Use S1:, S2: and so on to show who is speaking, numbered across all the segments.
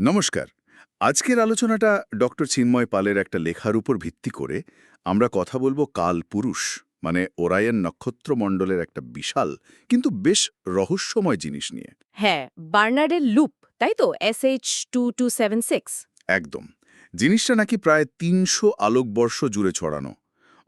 S1: নমস্কার। আজকের আলোচনাটা ডক্টর চিন্ময় পালের একটা লেখার উপর ভিত্তি করে আমরা কথা বলব কাল পুরুষ মানে ওরায়ন নক্ষত্রমণ্ডলের একটা বিশাল কিন্তু বেশ রহস্যময় জিনিস নিয়ে।
S2: হ্যাঁ বার্নার্ডের লুপ তাই তো? S H two two seven six
S1: একদম। জিনিসটা নাকি প্রায় তিনশো আলোকবর্ষ জুড়ে ছড়ানো।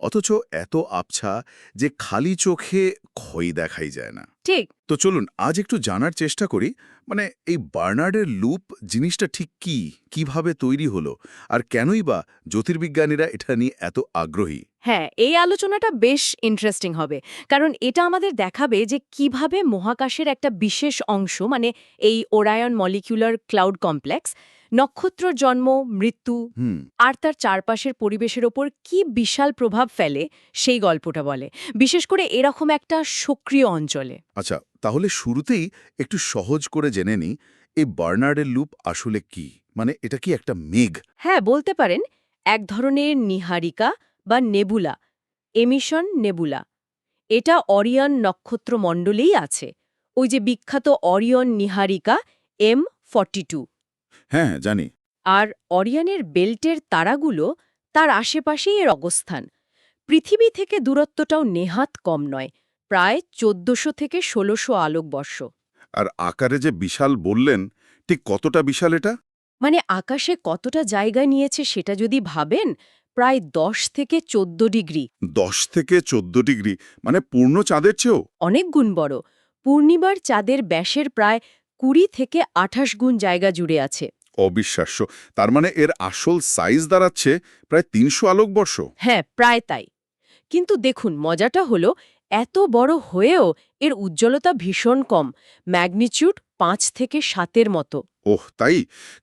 S1: অথচ এত আবছা যে খালি চোখে ক্ষয় দেখাই যায় না।
S2: ঠিক।
S1: তো চলুন আজ একটু জানার চেষ্টা করি মানে এই বার্নার্ডের লুপ জিনিসটা ঠিক কি? কীভাবে তৈরি হলো? আর কেনই বা জ্যোতির্বিজ্ঞানীরা এটা নিয়ে এত আগ্রহী?
S2: হ্যাঁ এই আলোচনাটা বেশ ইন্টারেস্টিং হবে। কারণ এটা আমাদের দেখাবে যে কীভাবে মহাকাশের একটা বিশেষ অংশ মানে এই ওরায়ন মলিকিউলার ক্লাউড কমপ্লেক্স নক্ষত্রর জন্ম মৃত্যু আর তার চারপাশের পরিবেশের ওপর কি বিশাল প্রভাব ফেলে সেই গল্পটা বলে। বিশেষ করে এরকম একটা সক্রিয় অঞ্চলে।
S1: আচ্ছা তাহলে শুরুতেই একটু সহজ করে জেনে নিই এই বার্নার্ডের লুপ আসলে কি? মানে এটা কি একটা মেঘ?
S2: হ্যাঁ বলতে পারেন এক ধরনের নিহারিকা বা নেবুলা এমিশন নেবুলা। এটা অরিয়ন নক্ষত্রমণ্ডলেই আছে। ওই যে বিখ্যাত অরিয়ন নিহারিকা এম ফর্টি টু।
S1: হ্যাঁ জানি।
S2: আর অরিয়নের বেল্টের তারাগুলো তার আশেপাশেই এর অবস্থান। পৃথিবী থেকে দূরত্বটাও নেহাত কম নয় প্রায় চোদ্দশো থেকে ষোলোশো আলোকবর্ষ
S1: আর আকারে যে বিশাল বললেন ঠিক কতটা বিশাল এটা?
S2: মানে আকাশে কতটা জায়গা নিয়েছে সেটা যদি ভাবেন প্রায় দশ থেকে চোদ্দ ডিগ্রি।
S1: দশ থেকে চোদ্দ ডিগ্রি মানে পূর্ণ চাঁদের চেয়েও?
S2: অনেক গুণ বড়। পূর্ণিমার চাঁদের ব্যাসের প্রায় কুড়ি থেকে আঠাশ গুণ জায়গা জুড়ে আছে।
S1: অবিশ্বাস্য। তার মানে এর আসল সাইজ দাঁড়াচ্ছে প্রায় তিনশো আলোকবর্ষ
S2: হ্যাঁ প্রায় তাই। কিন্তু দেখুন মজাটা হলো এত বড় হয়েও এর উজ্জ্বলতা ভীষণ কম ম্যাগনিচিউড পাঁচ থেকে সাতের মতো।
S1: ওহ তাই?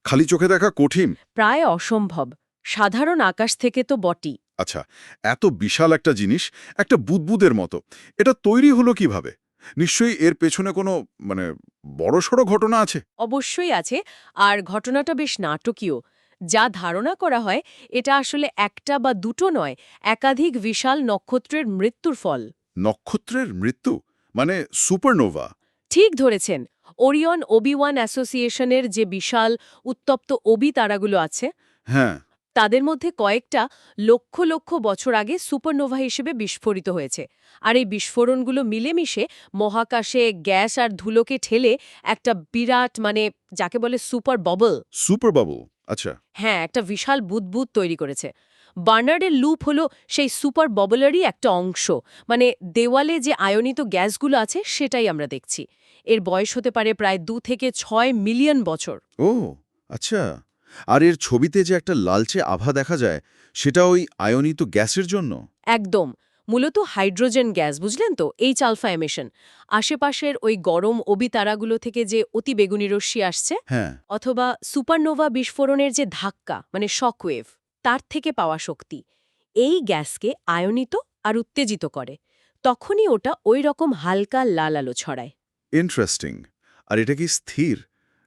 S1: খালি চোখে দেখা কঠিন।
S2: প্রায় অসম্ভব। সাধারণ আকাশ থেকে তো বটি
S1: আচ্ছা এত বিশাল একটা জিনিস একটা বুদবুদের মতো। এটা তৈরি হলো কীভাবে? নিশ্চয়ই এর পেছনে কোনো মানে বড়সড় ঘটনা আছে?
S2: অবশ্যই আছে আর ঘটনাটা বেশ নাটকীয়। যা ধারণা করা হয় এটা আসলে একটা বা দুটো নয় একাধিক বিশাল নক্ষত্রের মৃত্যুর ফল।
S1: নক্ষত্রের মৃত্যু? মানে সুপারনোভা?
S2: ঠিক ধরেছেন ওরিয়ন ওবি ওয়ান অ্যাসোসিয়েশনের যে বিশাল উত্তপ্ত ওবি তারাগুলো আছে।
S1: হ্যাঁ
S2: তাদের মধ্যে কয়েকটা লক্ষ লক্ষ বছর আগে সুপারনোভা হিসেবে বিস্ফোরিত হয়েছে। আর এই বিস্ফোরণগুলো মিলেমিশে মহাকাশে গ্যাস আর ধুলোকে ঠেলে একটা বিরাট মানে যাকে বলে সুপার ববল।
S1: সুপার বাবু আচ্ছা।
S2: হ্যাঁ একটা বিশাল বুদবুদ তৈরি করেছে। বার্নার্ডের লুপ হলো সেই সুপার ববলেরই একটা অংশ। মানে দেওয়ালে যে আয়নিত গ্যাসগুলো আছে সেটাই আমরা দেখছি। এর বয়স হতে পারে প্রায় দু থেকে ছয় মিলিয়ন বছর।
S1: ও আচ্ছা। আর এর ছবিতে যে একটা লালচে আভা দেখা যায় সেটা ওই আয়নিত গ্যাসের জন্য?
S2: একদম। মূলত হাইড্রোজেন গ্যাস বুঝলেন তো? এইচ আলফা এমিশন আশেপাশের ওই গরম অবিতারাগুলো থেকে যে অতি বেগুনি রশ্মি আসছে
S1: হ্যাঁ।
S2: অথবা সুপারনোভা বিস্ফোরণের যে ধাক্কা মানে শকওয়েভ তার থেকে পাওয়া শক্তি এই গ্যাসকে আয়নিত আর উত্তেজিত করে। তখনই ওটা ওই রকম হালকা লাল আলো ছড়ায়।
S1: ইন্টারেস্টিং আর এটা কি স্থির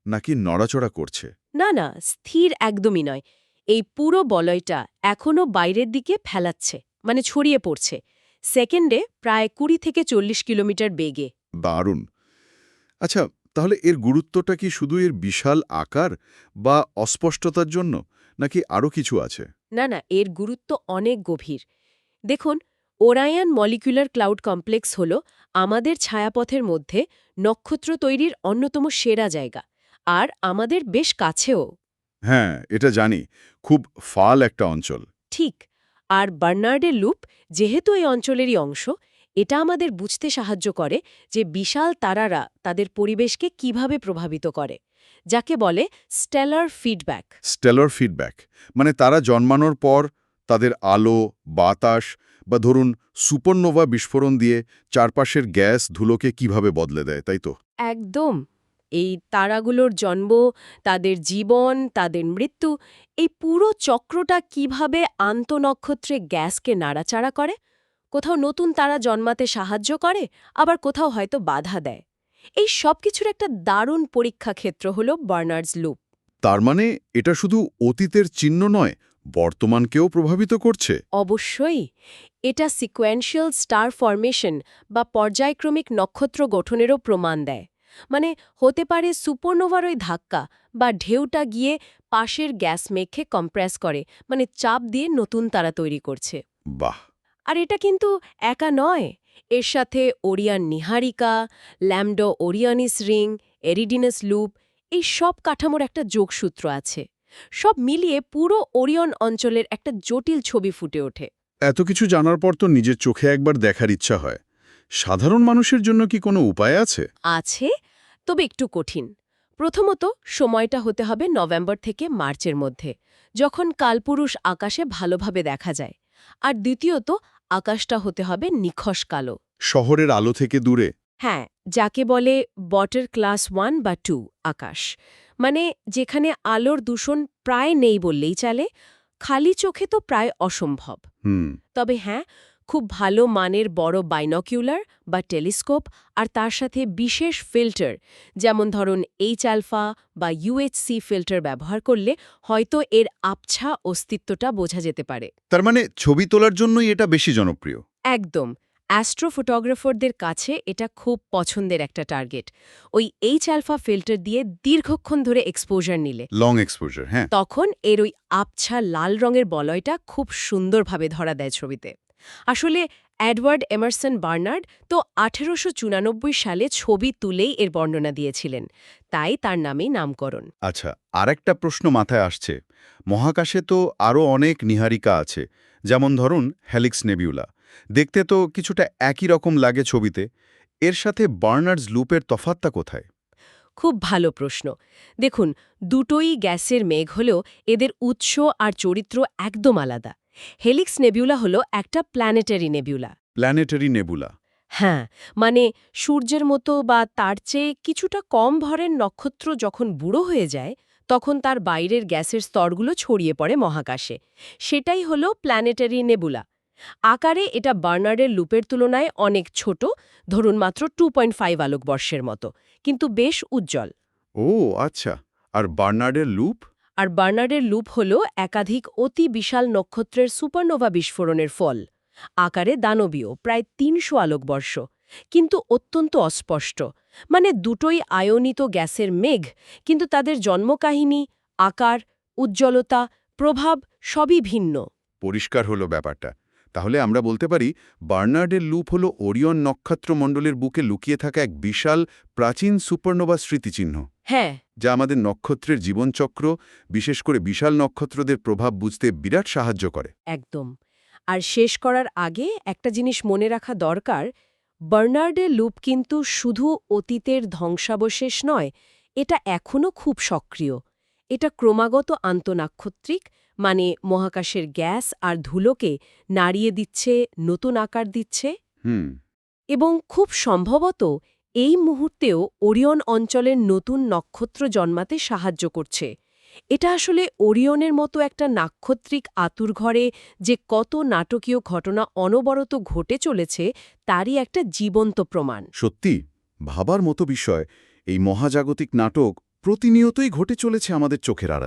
S1: নাকি নড়াচড়া করছে?
S2: না না স্থির একদমই নয়। এই পুরো বলয়টা এখনও বাইরের দিকে ফেলাচ্ছে মানে ছড়িয়ে পড়ছে। সেকেন্ডে প্রায় কুড়ি থেকে চল্লিশ কিলোমিটার বেগে।
S1: দারুণ। আচ্ছা তাহলে এর গুরুত্বটা কি শুধু এর বিশাল আকার বা অস্পষ্টতার জন্য নাকি আরও কিছু আছে?
S2: না না এর গুরুত্ব অনেক গভীর। দেখুন ওরায়ান মলিকুলার ক্লাউড কমপ্লেক্স হল আমাদের ছায়াপথের মধ্যে নক্ষত্র তৈরির অন্যতম সেরা জায়গা। আর আমাদের বেশ কাছেও।
S1: হ্যাঁ এটা জানি। খুব ফাল একটা অঞ্চল।
S2: ঠিক আর বার্নার্ডের লুপ যেহেতু এই অঞ্চলেরই অংশ এটা আমাদের বুঝতে সাহায্য করে যে বিশাল তারারা তাদের পরিবেশকে কীভাবে প্রভাবিত করে যাকে বলে স্টেলার ফিডব্যাক।
S1: স্টেলার ফিডব্যাক মানে তারা জন্মানোর পর তাদের আলো বাতাস বা ধরুন সুপরনোভা বিস্ফোরণ দিয়ে চারপাশের গ্যাস ধুলোকে কীভাবে বদলে দেয় তাই তো?
S2: একদম। এই তারাগুলোর জন্ম তাদের জীবন তাদের মৃত্যু এই পুরো চক্রটা কীভাবে আন্তনক্ষত্রে গ্যাসকে নাড়াচাড়া করে? কোথাও নতুন তারা জন্মাতে সাহায্য করে আবার কোথাও হয়তো বাধা দেয়। এই সব কিছুর একটা দারুণ পরীক্ষা ক্ষেত্র হল বার্নার্ডস লুপ।
S1: তার মানে এটা শুধু অতীতের চিহ্ন নয় বর্তমানকেও প্রভাবিত করছে?
S2: অবশ্যই। এটা সিকোয়েন্সিয়াল স্টার ফরমেশন বা পর্যায়ক্রমিক নক্ষত্র গঠনেরও প্রমাণ দেয়। মানে হতে পারে সুপারনোভার ওই ধাক্কা বা ঢেউটা গিয়ে পাশের গ্যাস মেখে কম্প্রেস করে মানে চাপ দিয়ে নতুন তারা তৈরি করছে।
S3: বাহ!
S2: আর এটা কিন্তু একা নয়। এর সাথে ওরিয়ান নিহারিকা lambda Orionis ring Eridanus loop এই সব কাঠামোর একটা যোগসূত্র আছে। সব মিলিয়ে পুরো ওরিয়ন অঞ্চলের একটা জটিল ছবি ফুটে ওঠে।
S1: এত কিছু জানার পর তো নিজের চোখে একবার দেখার ইচ্ছা হয়। সাধারণ মানুষের জন্য কি কোনো উপায় আছে?
S2: আছে তবে একটু কঠিন। প্রথমত সময়টা হতে হবে নভেম্বর থেকে মার্চের মধ্যে যখন কালপুরুষ আকাশে ভালোভাবে দেখা যায়। আর দ্বিতীয়ত আকাশটা হতে হবে নিখস কালো।
S1: শহরের আলো থেকে দূরে?
S2: হ্যাঁ যাকে বলে বটার ক্লাস ওয়ান বা টু আকাশ। মানে যেখানে আলোর দূষণ প্রায় নেই বললেই চলে খালি চোখে তো প্রায় অসম্ভব। তবে হ্যাঁ খুব ভালো মানের বড় বাইনকিউলার বা টেলিস্কোপ আর তার সাথে বিশেষ ফিল্টার যেমন ধরুন এইচ আলফা বা ইউএইচসি ফিল্টার ব্যবহার করলে হয়তো এর আবছা অস্তিত্বটা বোঝা যেতে পারে।
S1: তার মানে ছবি তোলার জন্যই এটা বেশি জনপ্রিয়?
S2: একদম। অ্যাস্ট্রোফটোগ্রাফারদের কাছে এটা খুব পছন্দের একটা টার্গেট। ওই এইচ আলফা ফিল্টার দিয়ে দীর্ঘক্ষণ ধরে এক্সপোজার নিলে।
S1: লং এক্সপোজার হ্যাঁ।
S2: তখন এর ওই আবছা লাল রঙের বলয়টা খুব সুন্দরভাবে ধরা দেয় ছবিতে। আসলে অ্যাডওয়ার্ড এমারসন বার্নার্ড তো আঠেরোশো সালে ছবি তুলেই এর বর্ণনা দিয়েছিলেন তাই তার নামেই নামকরণ।
S1: আচ্ছা আরেকটা প্রশ্ন মাথায় আসছে। মহাকাশে তো আরও অনেক নিহারিকা আছে যেমন ধরুন হ্যালিক্স নেবিউলা। দেখতে তো কিছুটা একই রকম লাগে ছবিতে। এর সাথে বার্নার্ডস লুপের তফাত্তা কোথায়?
S2: খুব ভালো প্রশ্ন। দেখুন দুটোই গ্যাসের মেঘ হলেও এদের উৎস আর চরিত্র একদম আলাদা। হেলিক্স নেবিউলা হলো একটা প্ল্যানেটারি নেবিউলা
S1: প্ল্যানেটারি নেবুলা।
S2: হ্যাঁ মানে সূর্যের মতো বা তার চেয়ে কিছুটা কম ভরের নক্ষত্র যখন বুড়ো হয়ে যায় তখন তার বাইরের গ্যাসের স্তরগুলো ছড়িয়ে পড়ে মহাকাশে। সেটাই হলো প্ল্যানেটারি নেবুলা। আকারে এটা বার্নার্ডের লুপের তুলনায় অনেক ছোট ধরুন মাত্র টু পয়েন্ট ফাইভ আলোকবর্ষের মতো কিন্তু বেশ উজ্জ্বল।
S1: ও আচ্ছা। আর বার্নার্ডের লুপ?
S2: আর বার্নার্ডের লুপ হল একাধিক অতি বিশাল নক্ষত্রের সুপারনোভা বিস্ফোরণের ফল। আকারে দানবীয়, প্রায় তিনশো আলোকবর্ষ। কিন্তু অত্যন্ত অস্পষ্ট। মানে দুটোই আয়নিত গ্যাসের মেঘ, কিন্তু তাদের জন্মকাহিনী, আকার, উজ্জ্বলতা, প্রভাব সবই ভিন্ন।
S1: পরিষ্কার হলো ব্যাপারটা। তাহলে আমরা বলতে পারি বার্নার্ডের লুপ হলো ওরিয়ন নক্ষত্রমণ্ডলের বুকে লুকিয়ে থাকা এক বিশাল প্রাচীন সুপারনোভা স্মৃতিচিহ্ন।
S2: হ্যাঁ।
S1: যা আমাদের নক্ষত্রের জীবনচক্র বিশেষ করে বিশাল নক্ষত্রদের প্রভাব বুঝতে বিরাট সাহায্য করে।
S2: একদম। আর শেষ করার আগে একটা জিনিস মনে রাখা দরকার বার্নার্ডের লুপ কিন্তু শুধু অতীতের ধ্বংসাবশেষ নয় এটা এখনও খুব সক্রিয়। এটা ক্রমাগত আন্তনাক্ষত্রিক মানে মহাকাশের গ্যাস আর ধুলোকে নাড়িয়ে দিচ্ছে নতুন আকার দিচ্ছে।
S1: হুম।
S2: এবং খুব সম্ভবত এই মুহূর্তেও ওরিয়ন অঞ্চলের নতুন নক্ষত্র জন্মাতে সাহায্য করছে। এটা আসলে ওরিয়নের মতো একটা নাক্ষত্রিক আতুরঘরে যে কত নাটকীয় ঘটনা অনবরত ঘটে চলেছে তারই একটা জীবন্ত প্রমাণ।
S1: সত্যি? ভাবার মতো বিষয়। এই মহাজাগতিক নাটক প্রতিনিয়তই ঘটে চলেছে আমাদের চোখের আড়ালে।